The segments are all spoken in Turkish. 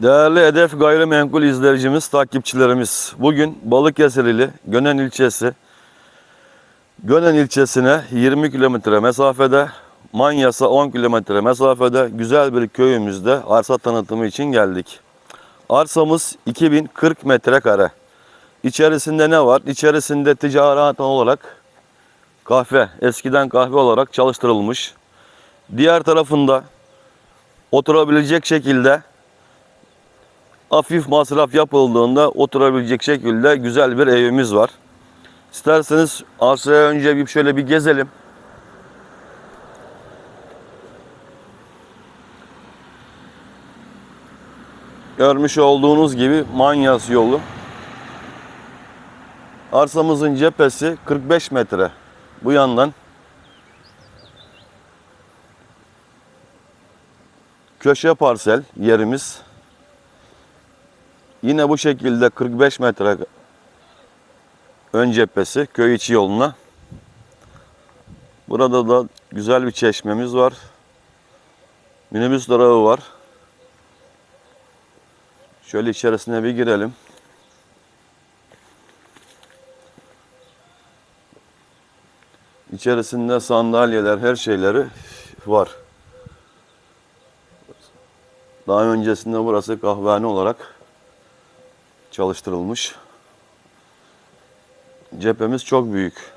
Değerli Hedef Gayrimenkul izleyicimiz, takipçilerimiz. Bugün Balıkesirli Gönen ilçesi, Gönen ilçesine 20 kilometre mesafede, Manyas'a 10 kilometre mesafede güzel bir köyümüzde arsa tanıtımı için geldik. Arsamız 2040 metrekare. İçerisinde ne var? İçerisinde ticaret olarak kahve, eskiden kahve olarak çalıştırılmış. Diğer tarafında oturabilecek şekilde hafif masraf yapıldığında oturabilecek şekilde güzel bir evimiz var. İsterseniz arsaya önce bir şöyle bir gezelim. Görmüş olduğunuz gibi Manyas yolu. Arsamızın cephesi 45 metre. Bu yandan köşe parsel yerimiz. Yine bu şekilde 45 metre ön cephesi köy içi yoluna. Burada da güzel bir çeşmemiz var. Minibüs durağı var. Şöyle içerisine bir girelim. İçerisinde sandalyeler, her şeyleri var. Daha öncesinde burası kahvehane olarak çalıştırılmış. Cephemiz çok büyük.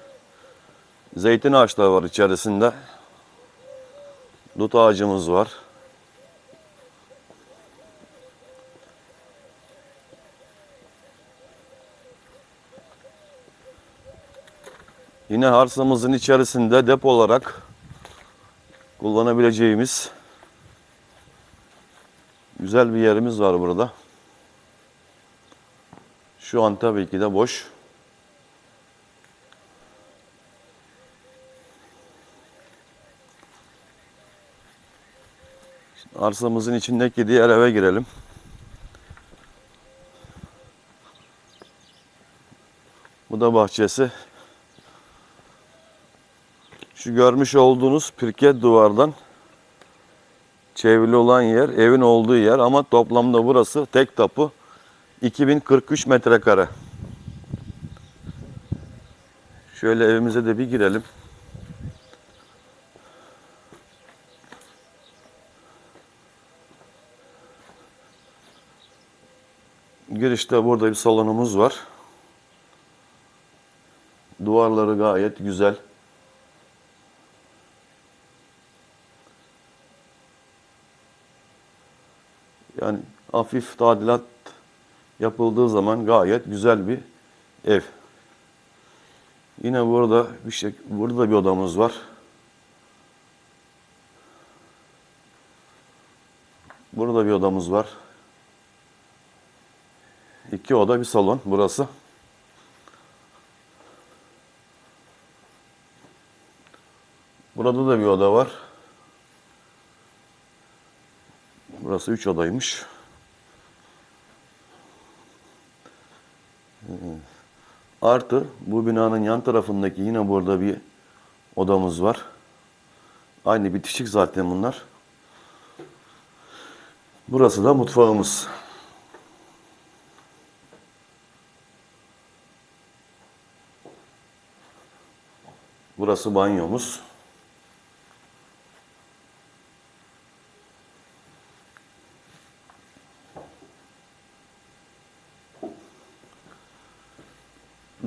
Zeytin ağaçları var içerisinde. Dut ağacımız var. Yine arsamızın içerisinde depo olarak kullanabileceğimiz güzel bir yerimiz var burada. Şu an tabii ki de boş. Arsamızın içindeki diğer eve girelim. Bu da bahçesi. Şu görmüş olduğunuz pirket duvardan çevrili olan yer evin olduğu yer ama toplamda burası tek tapu 2043 metrekare. Şöyle evimize de bir girelim. Girişte burada bir salonumuz var. Duvarları gayet güzel. Yani hafif tadilat yapıldığı zaman gayet güzel bir ev. Yine burada bir şey, burada bir odamız var. Burada bir odamız var. İki oda bir salon burası. Burada da bir oda var. Burası üç odaymış. Artı bu binanın yan tarafındaki yine burada bir odamız var. Aynı bitişik zaten bunlar. Burası da mutfağımız. Burası banyomuz.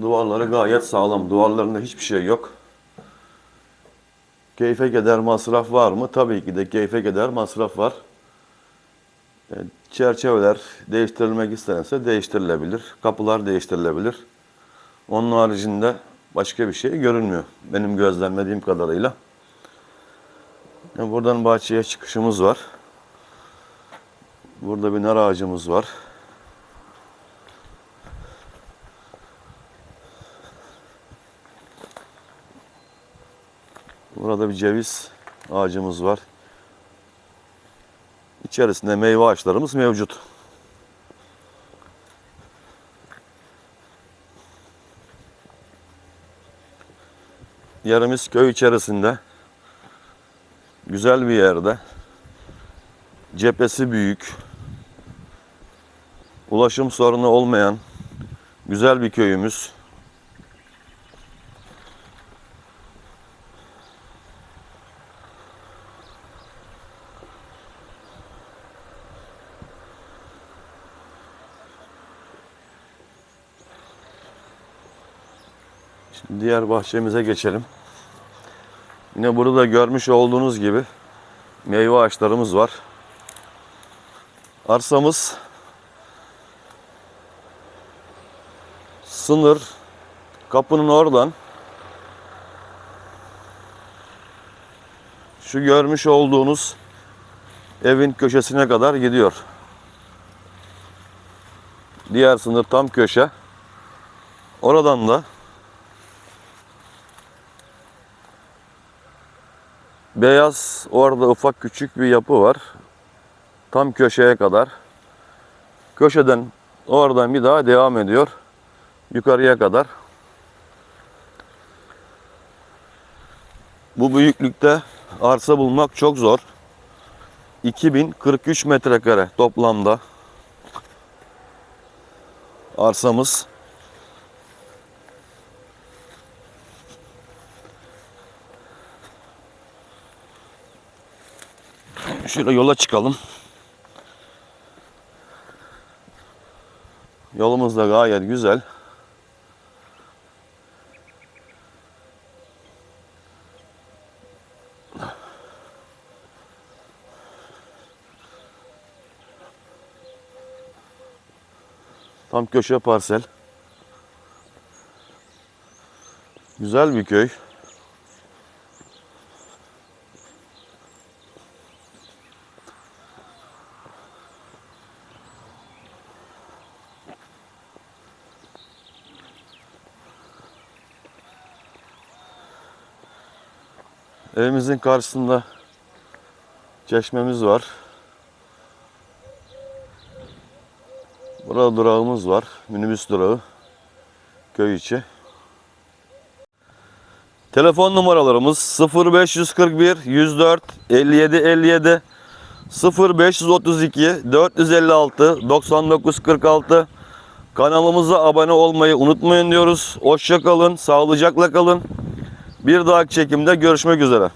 Duvarları gayet sağlam. Duvarlarında hiçbir şey yok. Keyfe keder masraf var mı? Tabii ki de keyfe keder masraf var. E, Çerçeveler değiştirilmek istenirse değiştirilebilir. Kapılar değiştirilebilir. Onun haricinde başka bir şey görünmüyor. Benim gözlemlediğim kadarıyla. E, Buradan bahçeye çıkışımız var. Burada bir nar ağacımız var. Burada bir ceviz ağacımız var. İçerisinde meyve ağaçlarımız mevcut. Yerimiz köy içerisinde. Güzel bir yerde. Cephesi büyük. Ulaşım sorunu olmayan güzel bir köyümüz. Şimdi diğer bahçemize geçelim. Yine burada görmüş olduğunuz gibi meyve ağaçlarımız var. Arsamız sınır kapının oradan şu görmüş olduğunuz evin köşesine kadar gidiyor. Diğer sınır tam köşe. Oradan da beyaz orada ufak küçük bir yapı var. Tam köşeye kadar. Köşeden oradan bir daha devam ediyor. Yukarıya kadar. Bu büyüklükte arsa bulmak çok zor. 2043 metrekare toplamda arsamız. Şöyle yola çıkalım. Yolumuz da gayet güzel. Tam köşe parsel. Güzel bir köy. Evimizin karşısında çeşmemiz var. Burada durağımız var. Minibüs durağı. Köy içi. Telefon numaralarımız 0541 104 57 57 0532 456 99 46 Kanalımıza abone olmayı unutmayın diyoruz. Hoşça kalın, sağlıcakla kalın. Bir dahaki çekimde görüşmek üzere.